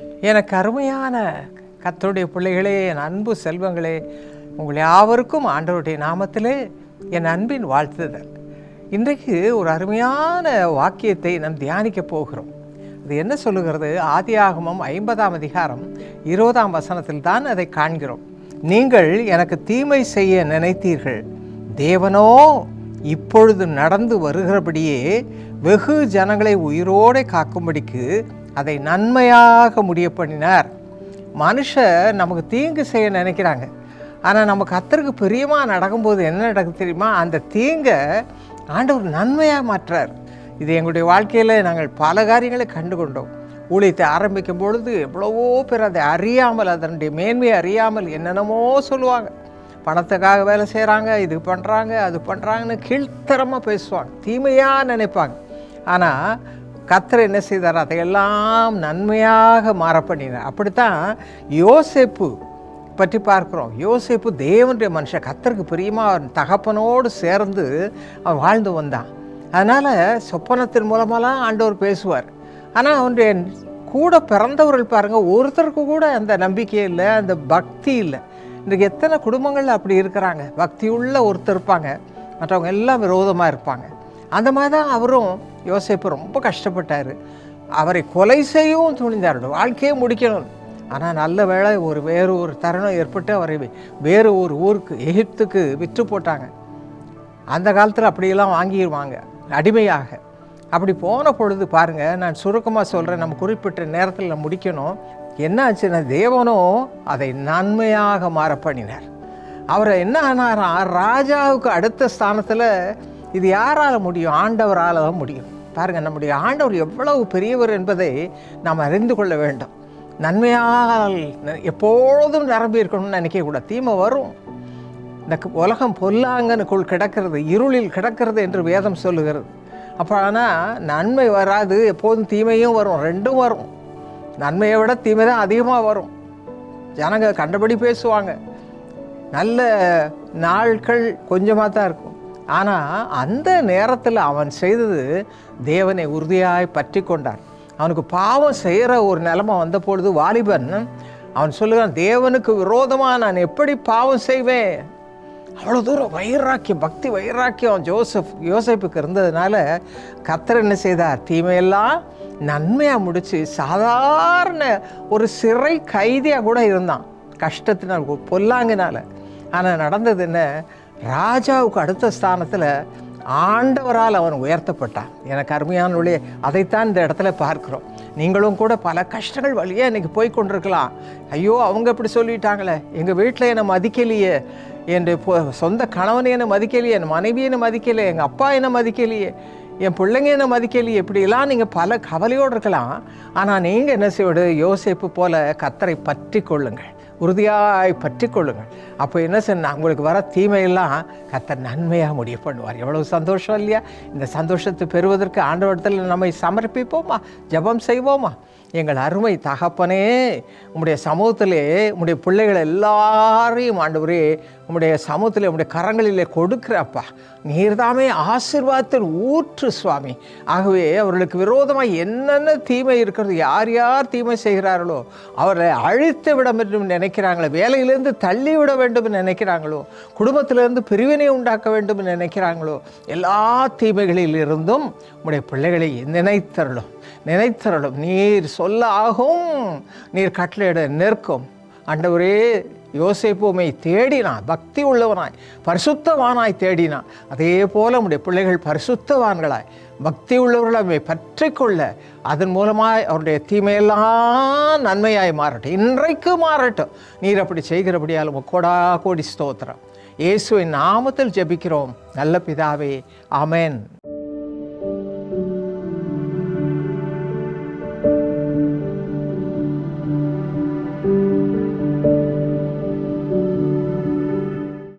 எனக்கு அருமையான கத்தருடைய பிள்ளைகளே என் அன்பு செல்வங்களே உங்கள் யாவருக்கும் ஆண்டவருடைய நாமத்திலே என் அன்பின் வாழ்த்துதல். இன்றைக்கு ஒரு அருமையான வாக்கியத்தை நாம் தியானிக்க போகிறோம். அது என்ன சொல்லுகிறது? ஆதியாகமம் ஐம்பதாம் அதிகாரம் இருபதாம் வசனத்தில் தான் அதை காண்கிறோம். நீங்கள் எனக்கு தீமை செய்ய நினைத்தீர்கள். தேவனோ இப்பொழுது நடந்து வருகிறபடியே வெகு ஜனங்களை உயிரோடு காக்கும்படிக்கு அதை நன்மையாக முடிய பண்ணினார் மனுஷன் நமக்கு தீங்கு செய்ய நினைக்கிறாங்க. ஆனால் நம்ம கத்தருக்கு பிரியமாக நடக்கும்போது என்ன நடக்குது தெரியுமா? அந்த தீங்கை ஆண்டவர் நன்மையாக மாற்றார் இது எங்களுடைய வாழ்க்கையில் நாங்கள் பல காரியங்களை கண்டு கொண்டோம் ஊழியத்தை ஆரம்பிக்கும் பொழுது எவ்வளவோ பேர் அதை அறியாமல் அதனுடைய மேன்மையை அறியாமல் என்னென்னமோ சொல்லுவாங்க. பணத்துக்காக வேலை செய்கிறாங்க இது பண்ணுறாங்க அது பண்ணுறாங்கன்னு கீழ்த்தரமாக பேசுவாங்க. தீமையாக நினைப்பாங்க. ஆனால் கத்தர் என்ன செய்தார்? அதையெல்லாம் நன்மையாக மாற பண்ணினார். அப்படித்தான் யோசேப்பு பற்றி பார்க்குறோம். யோசேப்பு தேவனுடைய மனுஷன். கத்தருக்கு பிரியமாக அவன் தகப்பனோடு சேர்ந்து அவன் வாழ்ந்து வந்தான். அதனால் சொப்பனத்தின் மூலமெல்லாம் ஆண்டவர் பேசுவார். ஆனால் அவனுடைய கூட பிறந்தவர்கள் பாருங்கள் ஒருத்தருக்கு கூட அந்த நம்பிக்கை இல்லை அந்த பக்தி இல்லை. இன்றைக்கு எத்தனை குடும்பங்கள் அப்படி இருக்கிறாங்க. பக்தி உள்ள ஒருத்தர் இருப்பாங்க. மற்றவங்க எல்லாம் விரோதமாக இருப்பாங்க. அந்த மாதிரி தான் அவரும் யோசிப்பு ரொம்ப கஷ்டப்பட்டார். அவரை கொலை செய்யவும் துணிந்தார். வாழ்க்கையே முடிக்கணும். ஆனால் நல்ல வேளை ஒரு வேறு ஒரு தருணம் ஏற்பட்டு அவரை வேறு ஒரு ஊருக்கு எகிப்துக்கு விற்று போட்டாங்க. அந்த காலத்தில் அப்படியெல்லாம் வாங்கிடுவாங்க அடிமையாக. அப்படி போன பொழுது பாருங்கள் நான் சுருக்கமாக சொல்கிறேன் நம்ம குறிப்பிட்ட நேரத்தில் முடிக்கணும். என்ன ஆச்சுன்னா தேவனும் அதை நன்மையாக மாற பண்ணினார். அவரை என்ன ஆனாரா ராஜாவுக்கு அடுத்த ஸ்தானத்தில் இது யாரால் முடியும்? ஆண்டவரால் தான் முடியும். பாருங்கள் நம்முடைய ஆண்டவர் எவ்வளவு பெரியவர் என்பதை நாம் அறிந்து கொள்ள வேண்டும். நன்மையால் எப்பொழுதும் நிரம்பி இருக்கணும்னு நினைக்கக்கூடாது தீமை வரும். இந்த உலகம் பொல்லாங்கனுக்குள் கிடக்கிறது இருளில் கிடக்கிறது என்று வேதம் சொல்லுகிறது. அப்போ ஆனால் நன்மை வராது. எப்போதும் தீமையும் வரும் ரெண்டும் வரும். நன்மையை விட தீமை தான் அதிகமாக வரும். ஜனங்க கண்டபடி பேசுவாங்க. நல்ல நாட்கள் கொஞ்சமாக தான் இருக்கும். ஆனால் அந்த நேரத்தில் அவன் செய்தது தேவனை உறுதியாய் பற்றி கொண்டான். அவனுக்கு பாவம் செய்கிற ஒரு நிலைமை வந்த பொழுது வாலிபன் அவன் சொல்லுகிறான் தேவனுக்கு விரோதமாக நான் எப்படி பாவம் செய்வேன்? அவ்வளோ தூரம் வைராக்கியம் பக்தி வைராக்கியம் ஜோசப் யோசப்புக்கு இருந்ததுனால கத்தர் என்ன செய்தார்? தீமையெல்லாம் நன்மையாக முடித்து சாதாரண ஒரு சிறை கைதியாக கூட இருந்தான். கஷ்டத்தினால் பொல்லாங்கினால. ஆனால் நடந்தது என்ன? ராஜாவுக்கு அடுத்த ஸ்தானத்தில் ஆண்டவரால் அவன் உயர்த்தப்பட்டான். எனக்கு அருமையான ஒளியே அதைத்தான் இந்த இடத்துல பார்க்குறோம். நீங்களும் கூட பல கஷ்டங்கள் வழியாக இன்றைக்கி போய் கொண்டிருக்கலாம். ஐயோ அவங்க இப்படி சொல்லிட்டாங்களே. எங்கள் வீட்டில் என்னை மதிக்கலையே. என் சொந்த கணவனை என்னை மதிக்கலையே. என் மனைவி என்னை மதிக்கலையே. எங்கள் அப்பா என்னை மதிக்கலையே. என் பிள்ளைங்க என்ன மதிக்கலையே. இப்படியெல்லாம் நீங்கள் பல கவலையோடு இருக்கலாம். ஆனால் நீங்கள் என்ன செய்வது? யோசிப்பு போல கத்தரை பற்றி கொள்ளுங்கள் உறுதியாய் பற்றி கொள்ளுங்கள் அப்போ என்ன சொன்னால் உங்களுக்கு வர தீமையெல்லாம் கத்தர் நன்மையாக முடிவு பண்ணுவார். எவ்வளவு சந்தோஷம் இல்லையா? இந்த சந்தோஷத்தை பெறுவதற்கு ஆண்டவரத்தில் நம்மை சமர்ப்பிப்போமா? ஜபம் செய்வோமா? எங்கள் அருமை தகப்பனே உம்முடைய சமூகத்திலே உம்முடைய பிள்ளைகள் எல்லாரையும் ஆண்டவரே உம்முடைய சமூகத்தில் உம்முடைய கரங்களிலே கொடுக்குறப்பா. நீர்தாமே ஆசிர்வாதத்தில் ஊற்று சுவாமி. ஆகவே அவர்களுக்கு விரோதமாக என்னென்ன தீமை இருக்கிறது யார் யார் தீமை செய்கிறார்களோ அவரை அழித்து விட வேண்டும் நினைக்கிறாங்களோ வேலையிலேருந்து தள்ளி விட வேண்டும் நினைக்கிறாங்களோ? குடும்பத்திலிருந்து பிரிவினை உண்டாக்க வேண்டும் நினைக்கிறாங்களோ? எல்லா தீமைகளிலிருந்தும் உடைய பிள்ளைகளை நினைத்தரலும் நினைத்தரலும் நீர் சொல்ல ஆகும். நீர் கட்டளையிட நிற்கும். ஆண்டவரே யோசிப்புமை தேடினான். பக்தி உள்ளவனாய் பரிசுத்தவானாய் தேடினான். அதே போல உடைய பிள்ளைகள் பரிசுத்தவான்களாய் பக்தி உள்ளவர்களை பற்றி அதன் மூலமாய் அவருடைய தீமையெல்லாம் நன்மையாய் மாறட்டும். இன்றைக்கு மாறட்டும். நீர் அப்படி செய்கிறபடியால் கோடா கோடி ஸ்தோத்திரம். இயேசுவின் நாமத்தில் ஜெபிக்கிறோம். நல்ல பிதாவே அமேன்